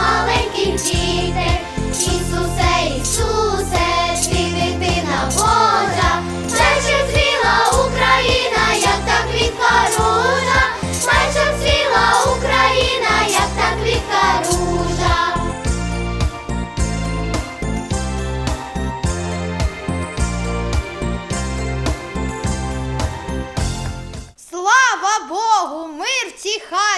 Molly.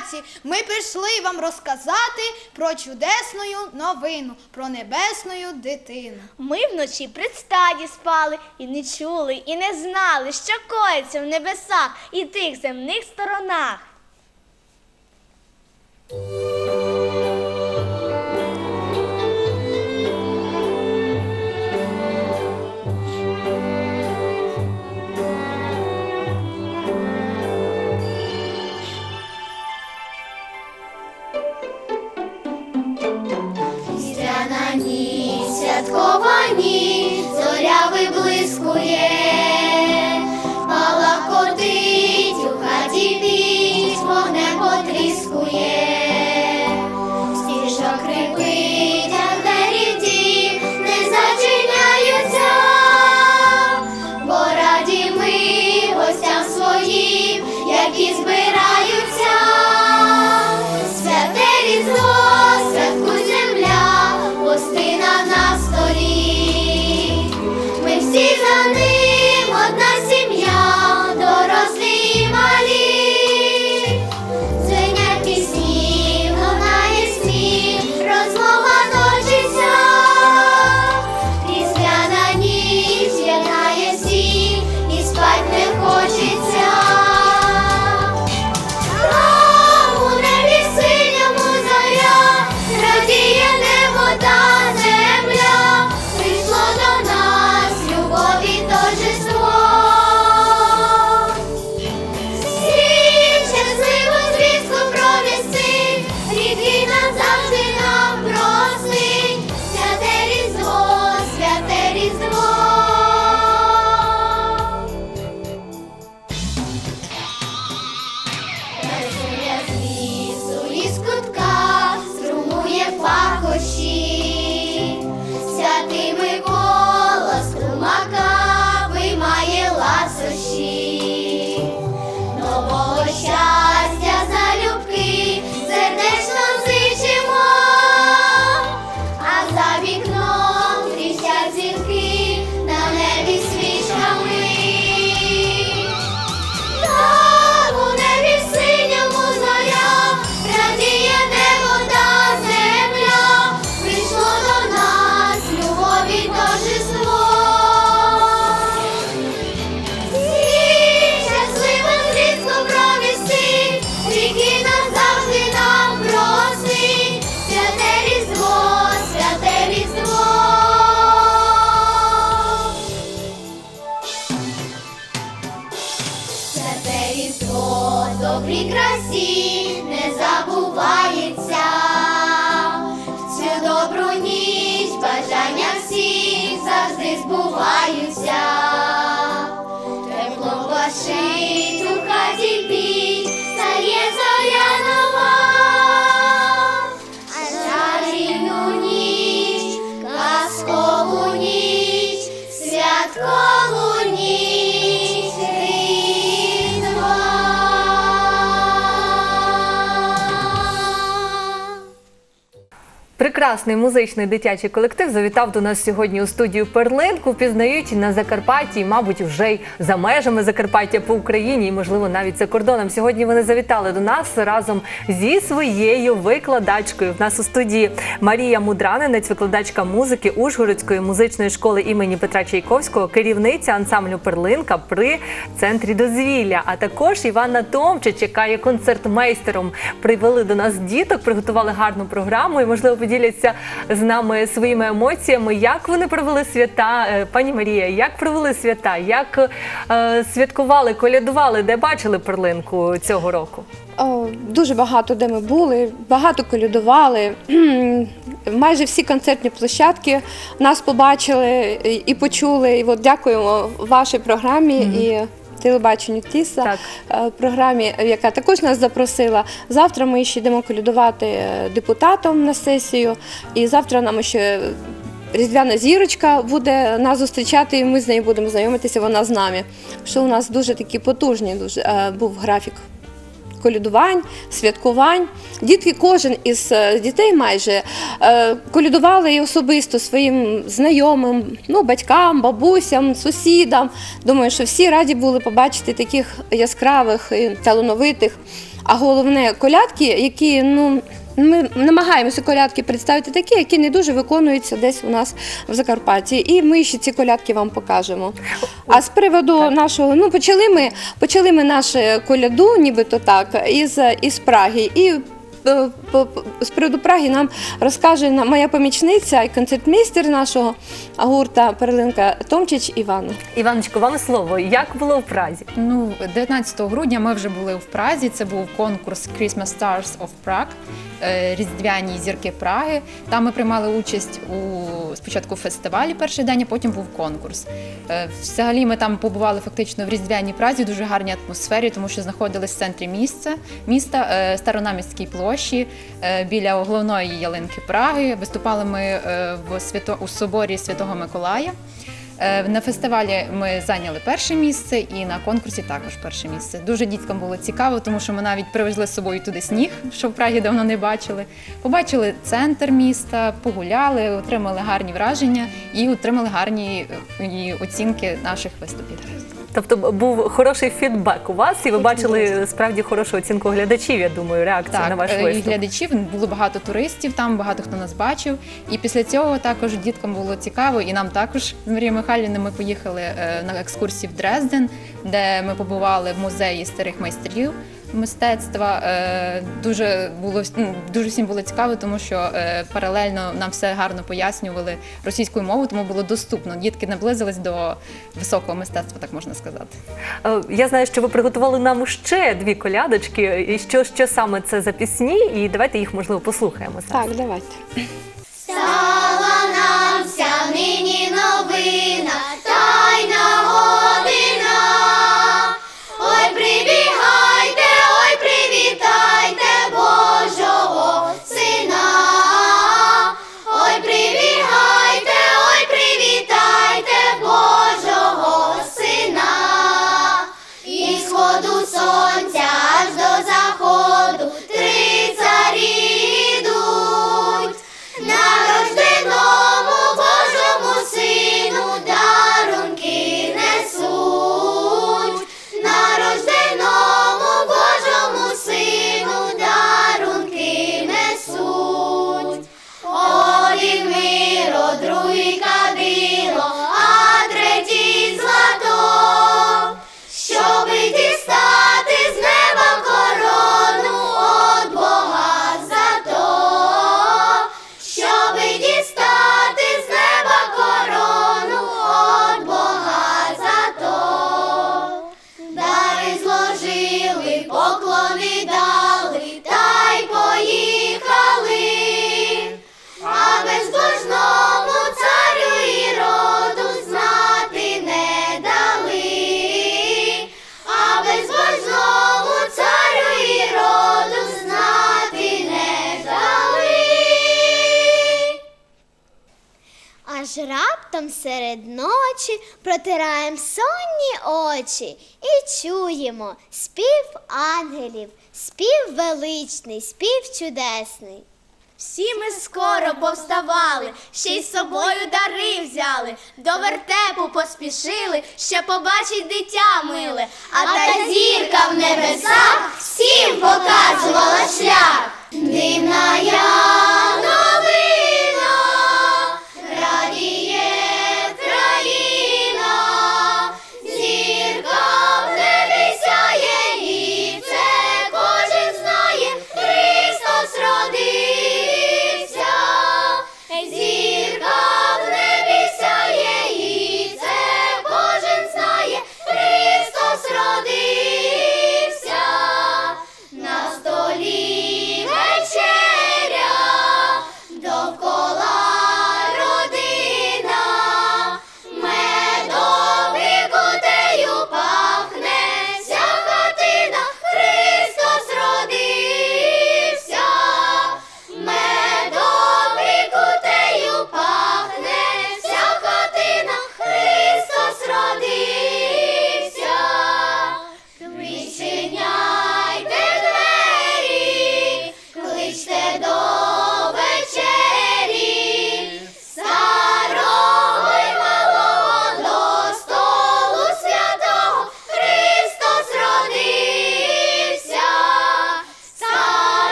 Праці ми пішли вам розказати про чудесну новину, про небесну дитину. Ми вночі при стаді спали і не чули, і не знали, що коїться в небесах і тих земних сторонах. Прекрасний музичний дитячий колектив завітав до нас сьогодні у студію Перлинку. Пізнають на Закарпатті, мабуть, вже й за межами Закарпаття по Україні, і можливо навіть за кордоном. Сьогодні вони завітали до нас разом зі своєю викладачкою. В нас у студії Марія Мудранинець, викладачка музики Ужгородської музичної школи імені Петра Чайковського, керівниця ансамблю Перлинка при центрі дозвілля. А також Іванна Томчич, яка є концертмейстером. Привели до нас діток, приготували гарну програму і можливо поділяться з нами своїми емоціями. Як вони провели свята, Е, пані Марія? Як провели свята? Як е, святкували, колядували, де бачили перлинку цього року? О, дуже багато де ми були, багато колядували. Майже всі концертні площадки нас побачили і- почули. І от дякуємо вашій програмі і телебаченню Тіса, Так. е, програмі, яка також нас запросила. Завтра ми ще йдемо колядувати е, депутатом на сесію, і завтра нам ще. Різдвяна зірочка буде нас зустрічати, і ми з нею будемо знайомитися. Вона з нами. Що у нас дуже такий потужний дуже, е, був графік колядувань, святкувань. Дітки, кожен із е, дітей майже е, колядували і особисто своїм знайомим, ну, батькам, бабусям, сусідам. Думаю, що всі раді були побачити таких яскравих і талановитих а головне колядки, які ну. Ми намагаємося колядки представити такі, які не дуже виконуються десь у нас в Закарпатті. І ми ще ці колядки вам покажемо. А з приводу нашого, ну почали ми почали ми нашу коляду, нібито так, із, із Праги. І з приводу Праги нам розкаже моя помічниця і концертмейстер нашого гурта Перлинка Томчич Івана. Іваночко, вам слово. Як було в Празі? Ну, 19 грудня ми вже були в Празі. Це був конкурс Christmas Stars of Prague, е, Різдвяні зірки Праги. Там ми приймали участь у спочатку фестивалі перший день, а потім був конкурс. Е, Взагалі ми там побували фактично в різдвяній Празі, дуже гарній атмосфері, тому що знаходились в центрі місця, міста е, Старонаміській площі е, біля головної ялинки Праги. Виступали ми е, в свято у соборі Святого Миколая. Е, На фестивалі ми зайняли перше місце і на конкурсі також перше місце. Дуже діткам було цікаво, тому що ми навіть привезли з собою туди сніг, що в Прагі давно не бачили. Побачили центр міста, погуляли, отримали гарні враження і отримали гарні оцінки наших виступів. Тобто був хороший фідбек у вас, і ви бачили справді хорошу оцінку глядачів, я думаю, реакцію на ваш е, і глядачів було багато туристів, там багато хто нас бачив. І після цього також діткам було цікаво, і нам також з Марією Михайлівною ми поїхали е, на екскурсії в Дрезден, де ми побували в музеї старих майстрів мистецтва. Е, Дуже було ну, дуже всім було цікаво, тому що е, паралельно нам все гарно пояснювали російською мовою, тому було доступно. Дітки наблизились до високого мистецтва, так можна сказати. Е, Я знаю, що ви приготували нам ще дві колядочки. І що, що саме це за пісні? І давайте їх можливо послухаємо зараз. Так, давайте. Стала нам вся нині новина, поклони дали, та й поїхали. А безбожному царю і роду знати не дали. А безбожному царю і роду знати не дали. Аж раптом серед ночі протираєм сонні очі і чуємо спів ангелів, спів величний, спів чудесний. Всі ми скоро повставали, ще й з собою дари взяли, до вертепу поспішили, ще побачить дитя миле, А та зірка в небесах всім показувала шлях. Дивна я новина,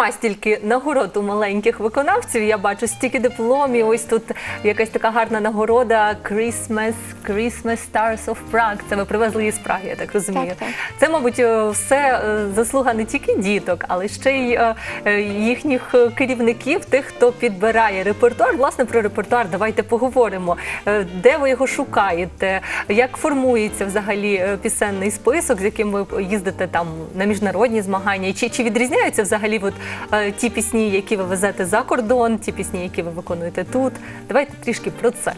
Не дарма стільки нагород у маленьких виконавців. Я бачу стільки дипломів. Ось тут якась така гарна нагорода Christmas, Christmas Stars of Prague. Це ви привезли її з Праги, я так розумію. Так, так. Це, мабуть, е, все е, заслуга не тільки діток, але ще й е, їхніх керівників, тих, хто підбирає репертуар. Власне, про репертуар давайте поговоримо. Де ви його шукаєте? Як формується взагалі пісенний список, з яким ви їздите там на міжнародні змагання? Чи, чи відрізняються взагалі от, ті пісні, які ви везете за кордон, ті пісні, які ви виконуєте тут? Давайте трішки про це.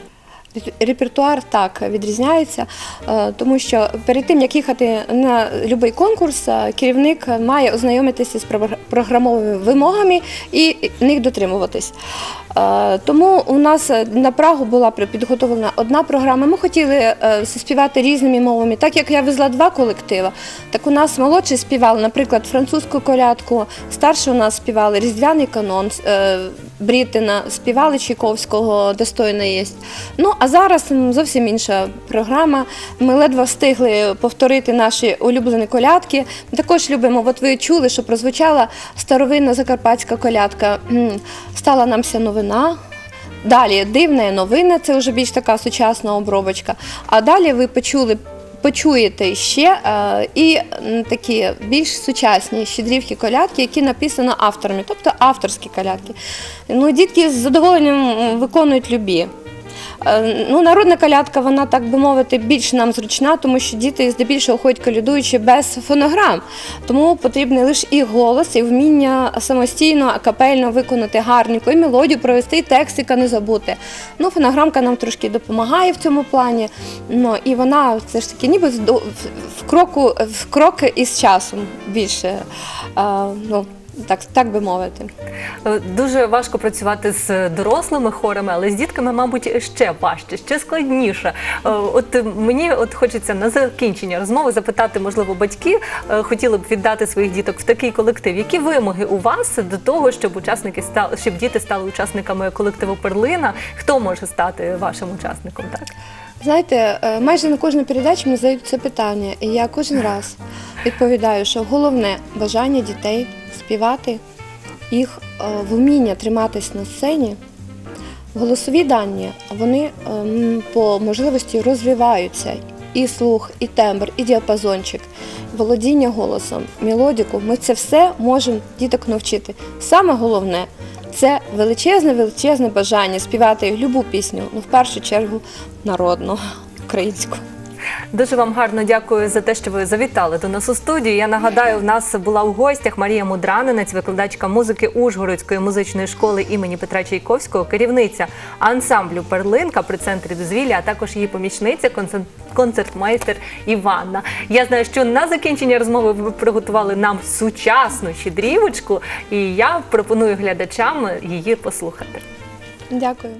Репертуар так відрізняється, е, тому що перед тим як їхати на будь-який конкурс, е, керівник має ознайомитися з програмовими вимогами і них дотримуватись. Е, Тому у нас на Прагу була підготовлена одна програма. Ми хотіли співати різними мовами. Так як я везла два колективи, так у нас молодші співали, наприклад, французьку колядку, старші у нас співали різдвяний канон. Брітина, співали Чайковського достойно єсть. Ну а зараз зовсім інша програма. Ми ледве встигли повторити наші улюблені колядки. Ми також любимо, от ви чули, що прозвучала старовинна закарпатська колядка. Стала нам ся новина. Далі дивна новина, це вже більш така сучасна обробочка. А далі ви почули. Почуєте ще е, і такі більш сучасні щедрівки колядки, які написано авторами, тобто авторські колядки. Ну, дітки з задоволенням виконують любі. Е, Ну, народна колядка, вона, так би мовити, більш нам зручна, тому що діти здебільшого ходять колядуючи без фонограм. Тому потрібний лише і голос, і вміння самостійно, акапельно виконати гарненько, і мелодію провести, і текстика не забути. Ну, фонограмка нам трошки допомагає в цьому плані. Ну, і вона все ж таки ніби в, кроку, в крок із часом більше. Е, ну, так, так би мовити. Е, Дуже важко працювати з дорослими хорами, але з дітками, мабуть, ще важче, ще складніше. Е, От мені от хочеться на закінчення розмови запитати, можливо, батьки е, хотіли б віддати своїх діток в такий колектив. Які вимоги у вас до того, щоб учасники стали, щоб діти стали учасниками колективу Перлина? Хто може стати вашим учасником? Так Знаєте, е, майже на кожній передачі мені задають це питання, і я кожен раз відповідаю, що головне бажання дітей співати, їх е, вміння триматись на сцені. Голосові дані вони ем, по можливості розвиваються. І слух, і тембр, і діапазончик, володіння голосом, мелодіку. Ми це все можемо діток навчити. Саме головне це величезне, величезне бажання співати любу пісню, ну в першу чергу народну, українську. Дуже вам гарно дякую за те, що ви завітали до нас у студію. Я нагадаю, в нас була у гостях Марія Мудранинець, викладачка музики Ужгородської музичної школи імені Петра Чайковського, керівниця ансамблю Перлинка при центрі дозвілля, а також її помічниця, концерт- концертмейстер Іванна. Я знаю, що на закінчення розмови ви приготували нам сучасну щедрівочку, і я пропоную глядачам її послухати. Дякую.